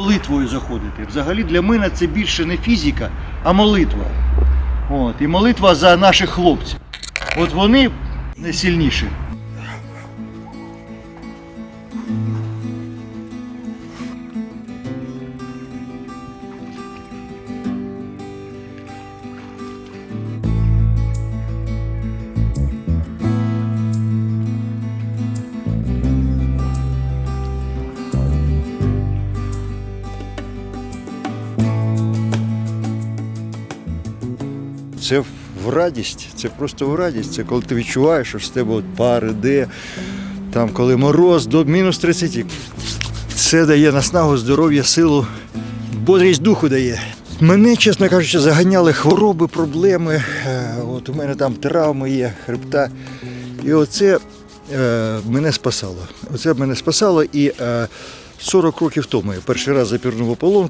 молитвою заходити. Взагалі для мене це більше не фізика, а молитва. От, і молитва за наших хлопців. От вони найсильніші. Це в радість, це просто в радість. Це коли ти відчуваєш, що з тебе от пар іде, там коли мороз до мінус 30. Це дає наснагу, здоров'я, силу, бодрість духу дає. Мене, чесно кажучи, заганяли хвороби, проблеми. Е, От у мене там травми є, хребта. І оце е, мене спасало. Оце мене спасало і е, 40 років тому я перший раз запірнув ополонку.